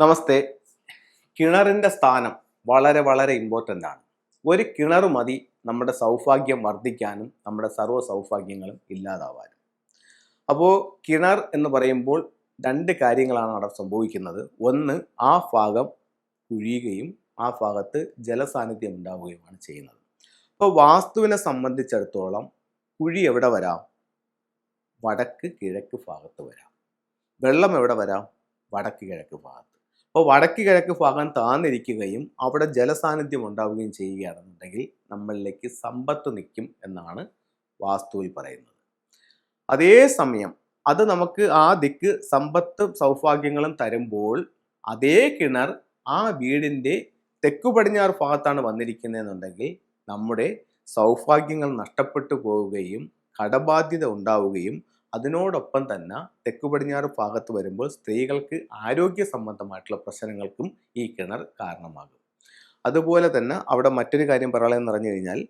നമസ്തേ. കിണറിന്റെ സ്ഥാനം വളരെ വളരെ ഇമ്പോർട്ടന്റ് ആണ്. ഒരു കിണർ മതി നമ്മുടെ സൗഭാഗ്യം വർദ്ധിക്കാനും നമ്മുടെ സർവ സൗഭാഗ്യങ്ങളും ഇല്ലാതാവാനും. അപ്പോൾ കിണർ എന്ന് പറയുമ്പോൾ രണ്ട് കാര്യങ്ങളാണ് അവിടെ സംഭവിക്കുന്നത്. ഒന്ന് ആ ഭാഗം കുഴിയുകയും ആ ഭാഗത്ത് ജലസാന്നിധ്യം ഉണ്ടാവുകയുമാണ് ചെയ്യുന്നത്. അപ്പോൾ വാസ്തുവിനെ സംബന്ധിച്ചിടത്തോളം കുഴി എവിടെ വരാം? വടക്ക് കിഴക്ക് ഭാഗത്ത് വരാം. വെള്ളം എവിടെ വരാം? വടക്ക് കിഴക്ക് ഭാഗത്ത് അപ്പോൾ വടക്ക് കിഴക്ക് ഭാഗം താന്നിരിക്കുകയും അവിടെ ജലസാന്നിധ്യം ഉണ്ടാവുകയും ചെയ്യുകയാണെന്നുണ്ടെങ്കിൽ നമ്മളിലേക്ക് സമ്പത്ത് നിൽക്കും എന്നാണ് വാസ്തുവിൽ പറയുന്നത്. അതേസമയം അത് നമുക്ക് ആ ദിക്ക് സമ്പത്തും സൗഭാഗ്യങ്ങളും തരുമ്പോൾ അതേ കിണർ ആ വീടിന്റെ തെക്കു പടിഞ്ഞാറ് ഭാഗത്താണ് വന്നിരിക്കുന്നതെന്നുണ്ടെങ്കിൽ നമ്മുടെ സൗഭാഗ്യങ്ങൾ നഷ്ടപ്പെട്ടു പോവുകയും കടബാധ്യത ഉണ്ടാവുകയും അതിനോടൊപ്പം തന്നെ തെക്കു പടിഞ്ഞാറ് ഭാഗത്ത് വരുമ്പോൾ സ്ത്രീകൾക്ക് ആരോഗ്യ സംബന്ധമായിട്ടുള്ള പ്രശ്നങ്ങൾക്കും ഈ കിണർ കാരണമാകും. അതുപോലെ തന്നെ അവിടെ മറ്റൊരു കാര്യം പറയാനെന്ന് പറഞ്ഞു കഴിഞ്ഞാൽ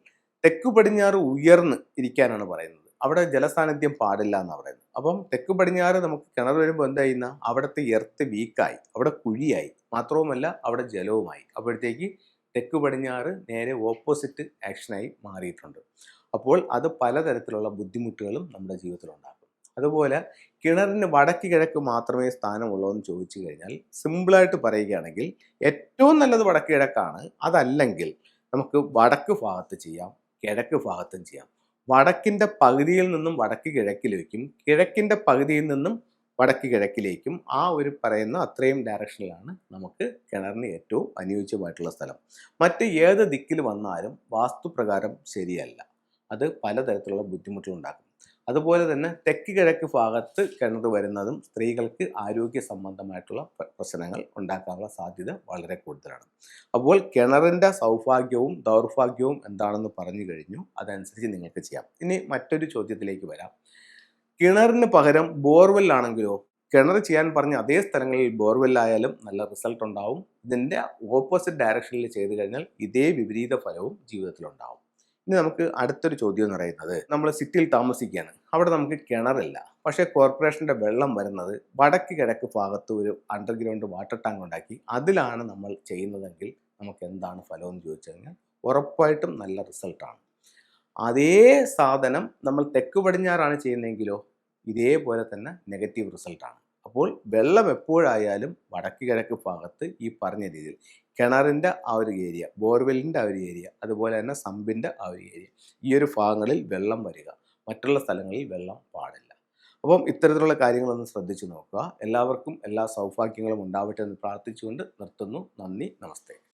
തെക്കു പടിഞ്ഞാറ് ഉയർന്ന് ഇരിക്കാനാണ് പറയുന്നത്. അവിടെ ജലസാന്നിധ്യം പാടില്ല എന്നാണ് പറയുന്നത്. അപ്പം തെക്കു പടിഞ്ഞാറ് നമുക്ക് കിണർ വരുമ്പോൾ എന്താ ചെയ്യുന്ന? അവിടുത്തെ എർത്ത് വീക്കായി. അവിടെ കുഴിയായി. മാത്രവുമല്ല അവിടെ ജലവുമായി. അപ്പോഴത്തേക്ക് തെക്കു പടിഞ്ഞാറ് നേരെ ഓപ്പോസിറ്റ് ആക്ഷനായി മാറിയിട്ടുണ്ട്. അപ്പോൾ അത് പലതരത്തിലുള്ള ബുദ്ധിമുട്ടുകളും നമ്മുടെ ജീവിതത്തിലുണ്ടാകും അതുപോലെ കിണറിന് വടക്ക് കിഴക്ക് മാത്രമേ സ്ഥാനമുള്ളൂ എന്ന് ചോദിച്ചു കഴിഞ്ഞാൽ സിമ്പിളായിട്ട് പറയുകയാണെങ്കിൽ ഏറ്റവും നല്ലത് വടക്ക് കിഴക്കാണ്. അതല്ലെങ്കിൽ നമുക്ക് വടക്ക് ഭാഗത്ത് ചെയ്യാം കിഴക്ക് ഭാഗത്തും ചെയ്യാം. വടക്കിന്റെ പകുതിയിൽ നിന്നും വടക്ക് കിഴക്കിലേക്കും കിഴക്കിന്റെ പകുതിയിൽ നിന്നും വടക്ക് കിഴക്കിലേക്കും ആ ഒരു പറയുന്ന അത്രയും ഡയറക്ഷനിലാണ് നമുക്ക് കിണറിന് ഏറ്റവും അനുയോജ്യമായിട്ടുള്ള സ്ഥലം. മറ്റ് ഏത് ദിക്കിൽ വന്നാലും വാസ്തുപ്രകാരം ശരിയല്ല. അത് പലതരത്തിലുള്ള ബുദ്ധിമുട്ടുകളുണ്ടാക്കും അതുപോലെ തന്നെ തെക്ക് കിഴക്ക് ഭാഗത്ത് കിണർ വരുന്നതും സ്ത്രീകൾക്ക് ആരോഗ്യ സംബന്ധമായിട്ടുള്ള പ്രശ്നങ്ങൾ ഉണ്ടാക്കാനുള്ള സാധ്യത വളരെ കൂടുതലാണ്. അപ്പോൾ കിണറിന്റെ സൗഭാഗ്യവും ദൗർഭാഗ്യവും എന്താണെന്ന് പറഞ്ഞു കഴിഞ്ഞു. അതനുസരിച്ച് നിങ്ങൾക്ക് ചെയ്യാം. ഇനി മറ്റൊരു ചോദ്യത്തിലേക്ക് വരാം. കിണറിന് പകരം ബോർവെല്ലാണെങ്കിലോ കിണർ ചെയ്യാൻ പറഞ്ഞ അതേ സ്ഥലങ്ങളിൽ ബോർവെല്ലായാലും നല്ല റിസൾട്ട് ഉണ്ടാവും. ഇതിന്റെ ഓപ്പോസിറ്റ് ഡയറക്ഷനിൽ ചെയ്തു കഴിഞ്ഞാൽ ഇതേ വിപരീത ഫലവും ജീവിതത്തിലുണ്ടാവും. ഇനി നമുക്ക് അടുത്തൊരു ചോദ്യം എന്ന് പറയുന്നത് നമ്മൾ സിറ്റിയിൽ താമസിക്കുകയാണ്. അവിടെ നമുക്ക് കിണറില്ല. പക്ഷേ കോർപ്പറേഷന്റെ വെള്ളം വരുന്നത് വടക്ക് കിഴക്ക് ഭാഗത്ത് ഒരു അണ്ടർഗ്രൗണ്ട് വാട്ടർ ടാങ്ക് ഉണ്ടാക്കി അതിലാണ് നമ്മൾ ചെയ്യുന്നതെങ്കിൽ നമുക്ക് എന്താണ് ഫലം എന്ന് ചോദിച്ചു കഴിഞ്ഞാൽ ഉറപ്പായിട്ടും നല്ല റിസൾട്ടാണ് അതേ സാധനം നമ്മൾ തെക്ക് പടിഞ്ഞാറാണ് ചെയ്യുന്നതെങ്കിലോ ഇതേപോലെ തന്നെ നെഗറ്റീവ് റിസൾട്ടാണ് അപ്പോൾ വെള്ളം എപ്പോഴായാലും വടക്ക് കിഴക്ക് ഭാഗത്ത് ഈ പറഞ്ഞ രീതിയിൽ. കിണറിന്റെ ആ ഒരു ഏരിയ ബോർവെല്ലിന്റെ ആ ഒരു ഏരിയ അതുപോലെ തന്നെ സമ്പിന്റെ ആ ഒരു ഏരിയ ഈ ഒരു ഭാഗങ്ങളിൽ വെള്ളം വരിക. മറ്റുള്ള സ്ഥലങ്ങളിൽ വെള്ളം പാടില്ല. അപ്പം ഇത്തരത്തിലുള്ള കാര്യങ്ങളൊന്ന് ശ്രദ്ധിച്ചു നോക്കുക. എല്ലാവർക്കും എല്ലാ സൗഭാഗ്യങ്ങളും ഉണ്ടാവട്ടെ എന്ന് പ്രാർത്ഥിച്ചുകൊണ്ട് നിർത്തുന്നു. നന്ദി നമസ്തേ.